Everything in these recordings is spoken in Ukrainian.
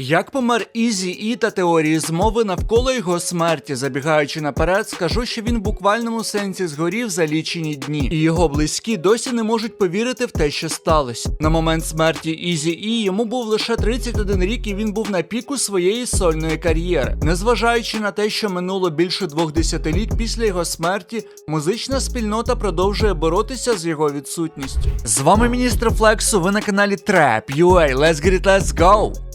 Як помер Ізі І та теорії змови навколо його смерті, забігаючи наперед, скажу, що він в буквальному сенсі згорів за лічені дні, і його близькі досі не можуть повірити в те, що сталося. На момент смерті Ізі І йому був лише 31 рік, і він був на піку своєї сольної кар'єри. Незважаючи на те, що минуло більше двох десятиліть після його смерті, музична спільнота продовжує боротися з його відсутністю. З вами міністр Флексу. Ви на каналі Trap UA. Let's get it, let's go!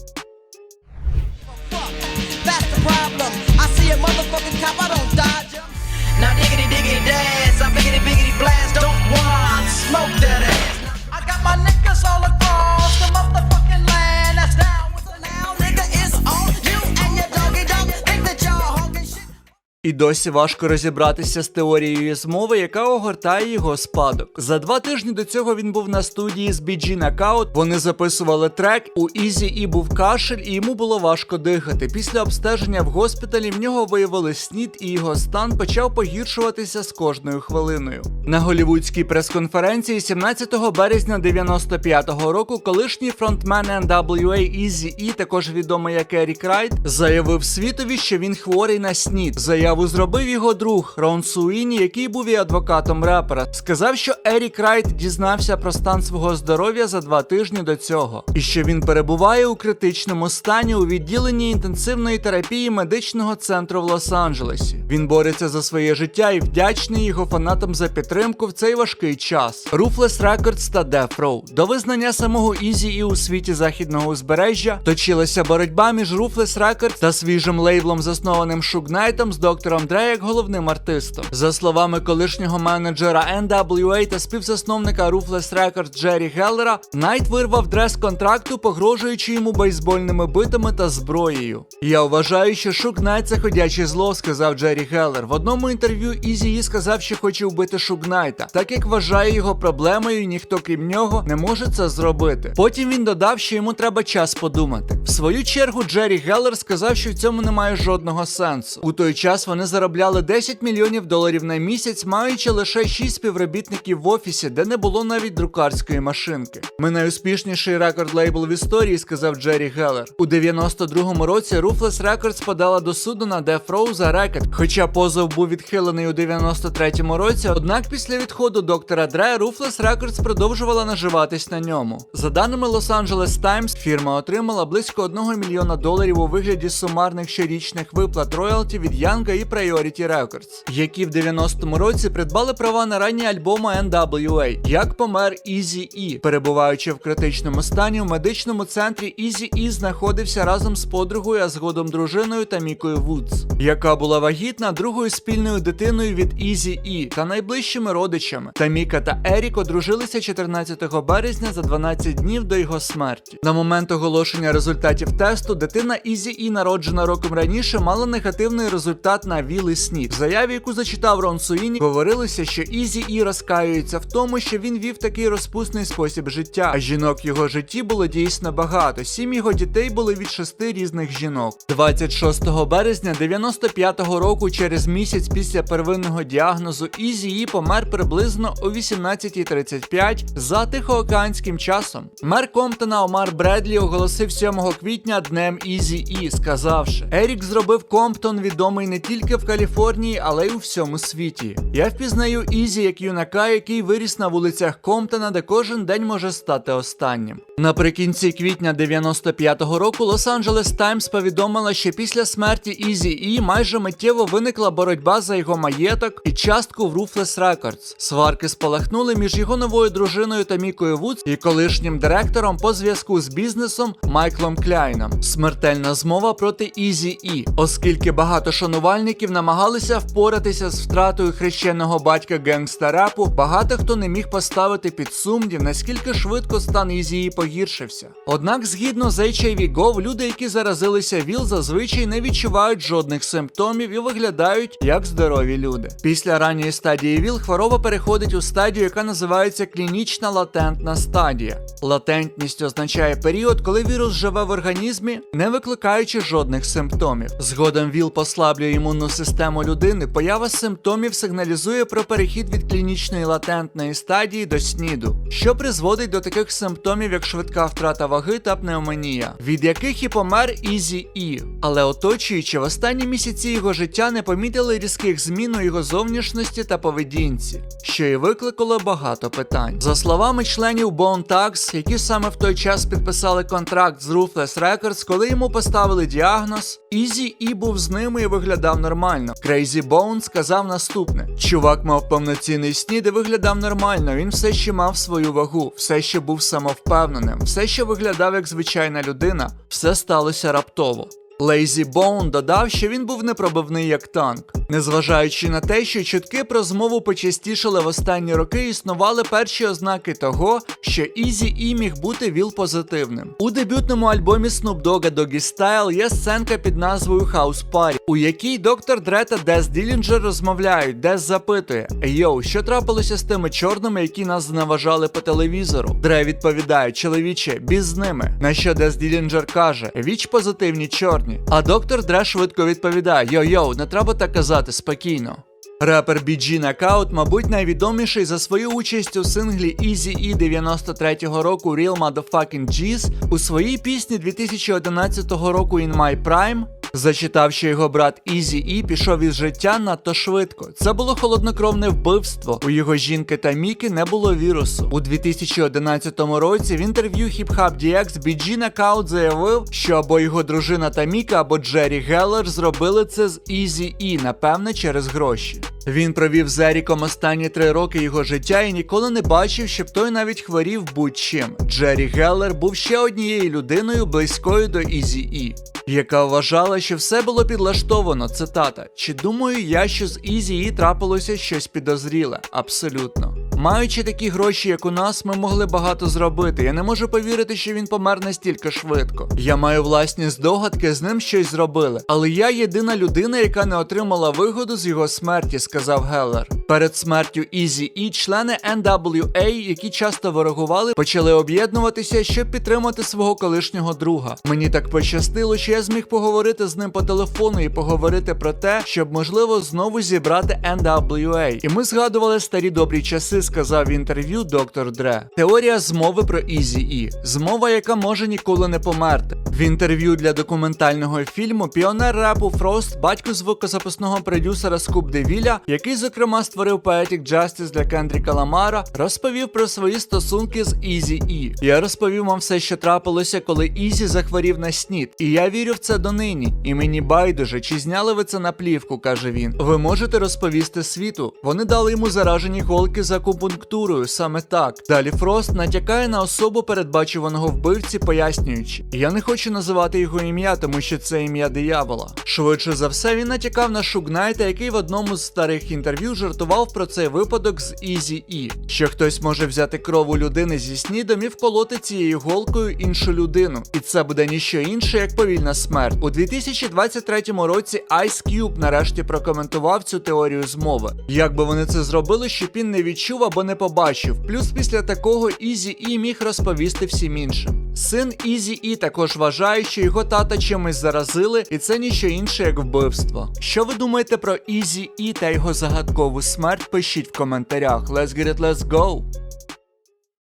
І досі важко розібратися з теорією змови, яка огортає його спадок. За два тижні до цього він був на студії з BG Knockout, Вони записували трек. У Ізі і був кашель, і йому було важко дихати. Після обстеження в госпіталі в нього виявили снід, і його стан почав погіршуватися з кожною хвилиною. На голівудській прес-конференції 17 березня 95-го року колишній фронтмен NWA Ізі І, також відомий як Ерік Райт, заявив світові, що він хворий на снід. Заяву зробив його друг Рон Суїні, який був і адвокатом репера. Сказав, що Ерік Райт дізнався про стан свого здоров'я за два тижні до цього, і що він перебуває у критичному стані у відділенні інтенсивної терапії медичного центру в Лос-Анджелесі. Він бореться за своє життя і вдячний його фанатам за підтримку в цей важкий час. Ruthless Records та Death Row. До визнання самого Ізі і у світі західного узбережжя точилася боротьба між Ruthless Records та свіжим лейблом, заснованим Шуг Найтом з доктором Дре як головним артистом. За словами колишнього менеджера NWA та співзасновника Ruthless Records Джері Геллера, Найт вирвав Дре з контракту, погрожуючи йому бейсбольними битами та зброєю. Я вважаю, що Шук Найт це ходяче зло, сказав Джері Геллер. В одному інтерв'ю Ізі сказав, що хоче вбити Шук Найта, так як вважає його проблемою, і ніхто крім нього не може це зробити. Потім він додав, що йому треба час подумати. В свою чергу Джері Геллер сказав, що в цьому немає жодного сенсу. У той час вони заробляли 10 мільйонів доларів на місяць, маючи лише 6 співробітників в офісі, де не було навіть друкарської машинки. Ми найуспішніший рекорд лейбл в історії, сказав Джері Геллер. У 92-му році Ruthless Records подала до суду на Death Row за рекет, хоча позов був відхилений у 93-му році. Однак після відходу доктора Дре Ruthless Records продовжувала наживатись на ньому. За даними Los Angeles Times, фірма отримала близько 1 мільйона доларів у вигляді сумарних щорічних виплат роялті від Янга і Priority Records, які в 90-му році придбали права на ранні альбоми NWA, як помер Ізі І. Перебуваючи в критичному стані у медичному центрі, Ізі І знаходився разом з подругою, а згодом дружиною Тамікою Вудс, яка була вагітна другою спільною дитиною від Ізі І та найближчими родичами. Таміка та Ерік одружилися 14 березня за 12 днів до його смерті. На момент оголошення результатів тесту дитина Ізі І, народжена роком раніше, мала негативний результат на ВІЛ і СНІД. В заяві, яку зачитав Рон Суїні, говорилося, що Ізі І розкаюється в тому, що він вів такий розпусний спосіб життя. А жінок в його житті було дійсно багато. Сім його дітей були від шести різних жінок. 26 березня 95-го року, через місяць після первинного діагнозу, Ізі І помер приблизно о 18.35 за тихоокеанським часом. Мер Комптона Омар Бредлі оголосив 7 квітня днем Ізі І, сказавши: Ерік зробив Комптон відомий не тільки в Каліфорнії, але й у всьому світі. Я впізнаю Ізі як юнака, який виріс на вулицях Комптона, де кожен день може стати останнім. Наприкінці квітня 95-го року Лос-Анджелес Таймс повідомила, що після смерті Ізі І майже миттєво виникла боротьба за його маєток і частку в Ruthless Records. Сварки спалахнули між його новою дружиною Тамікою Вудс і колишнім директором по зв'язку з бізнесом Майклом Кляйном. Смертельна змова проти Ізі І, оскільки багато шанувальників намагалися впоратися з втратою хрещеного батька генгста рапу, багато хто не міг поставити під сумнів, наскільки швидко стан Ізі І погіршився. Однак, згідно з HIV-GOV, люди, які заразилися ВІЛ, зазвичай не відчувають жодних симптомів і виглядають як здорові люди. Після ранньої стадії ВІЛ хвороба переходить у стадію, яка називається клінічна латентна стадія. Латентність означає період, коли вірус живе в організмі, не викликаючи жодних симптомів. Згодом ВІЛ послаблює імунну імунну систему людини, поява симптомів сигналізує про перехід від клінічної латентної стадії до СНІДу, що призводить до таких симптомів, як швидка втрата ваги та пневмонія, від яких і помер Ізі І. Але оточуючи в останні місяці його життя не помітили різких змін у його зовнішності та поведінці, що і викликало багато питань. За словами членів Bone Thugs, які саме в той час підписали контракт з Ruthless Records, коли йому поставили діагноз, Ізі І був з ними і виглядав нормально. Crazy Bone сказав наступне: чувак мав повноцінний снід і виглядав нормально. Він все ще мав свою вагу, все ще був самовпевненим, все ще виглядав як звичайна людина. Все сталося раптово. Лейзі Боун додав, що він був непробивний як танк. Незважаючи на те, що чутки про змову почастішали в останні роки, існували перші ознаки того, що Ізі І міг бути ВІЛ-позитивним. У дебютному альбомі Snoop Dogg Doggy Style є сценка під назвою House Party, у якій доктор Дре та Дес Ділінджер розмовляють, Дес запитує: Йоу, що трапилося з тими чорними, які нас зневажали по телевізору? Дре відповідає: чоловіче, біз з ними. На що Дес Ділінджер каже: Віч позитивні чорні. А доктор Дре швидко відповідає: Йо-йо, не треба так казати спокійно. Репер BG Knockout, мабуть, найвідоміший за свою участь у синглі Easy E 93-го року Real Motherfucking G's у своїй пісні 2011 року In My Prime. Зачитав, що його брат Ізі І пішов із життя надто швидко. Це було холоднокровне вбивство. У його жінки та Міки не було вірусу. У 2011 році в інтерв'ю Hip Hop DX BG Knockout заявив, що або його дружина та Міка, або Джері Геллер зробили це з Ізі І, напевне, через гроші. Він провів з Еріком останні три роки його життя і ніколи не бачив, щоб той навіть хворів будь-чим. Джері Геллер був ще однією людиною близькою до Ізі І, яка вважала, що все було підлаштовано. Цитата: Чи думаю я, що з Ізі І трапилося щось підозріле? Абсолютно. Маючи такі гроші, як у нас, ми могли багато зробити. Я не можу повірити, що він помер настільки швидко. Я маю власні здогадки, з ним щось зробили. Але я єдина людина, яка не отримала вигоду з його смерті, сказав Геллер. Перед смертю Ізі і члени NWA, які часто ворогували, почали об'єднуватися, щоб підтримати свого колишнього друга. Мені так пощастило, що я зміг поговорити з ним по телефону і поговорити про те, щоб можливо знову зібрати NWA. І ми згадували старі добрі часи, сказав в інтерв'ю доктор Дре. Теорія змови про Ізі І. Змова, яка може ніколи не померти. В інтерв'ю для документального фільму піонер репу Фрост, батько звукозаписного продюсера Скуп Девіля, який зокрема створив Poetic Justice для Кендріка Ламара, розповів про свої стосунки з Ізі І. Я розповів вам все, що трапилося, коли Ізі захворів на снід. І я вірю в це донині. І мені байдуже, чи зняли ви це на плівку, каже він. Ви можете розповісти світу. Вони дали йому заражені голки за акупунктурою, саме так. Далі Фрост натякає на особу передбачуваного вбивці, пояснюючи: я не хочу називати його ім'я, тому що це ім'я диявола. Швидше за все, він натякав на Шугнайта, який в одному з старих інтерв'ю жартував про цей випадок з Ізі І, що хтось може взяти кров у людини зі снідом і вколоти цією голкою іншу людину. І це буде ніщо інше, як повільна смерть. У 2023 році Ice Cube нарешті прокоментував цю теорію змови. Як би вони це зробили, щоб він не відчув або не побачив. Плюс після такого Ізі І міг розповісти всім іншим. Син Ізі І також вважає, що його тата чимось заразили, і це ніщо інше, як вбивство. Що ви думаєте про Ізі І та його загадкову смерть? Пишіть в коментарях. Let's get it, let's go!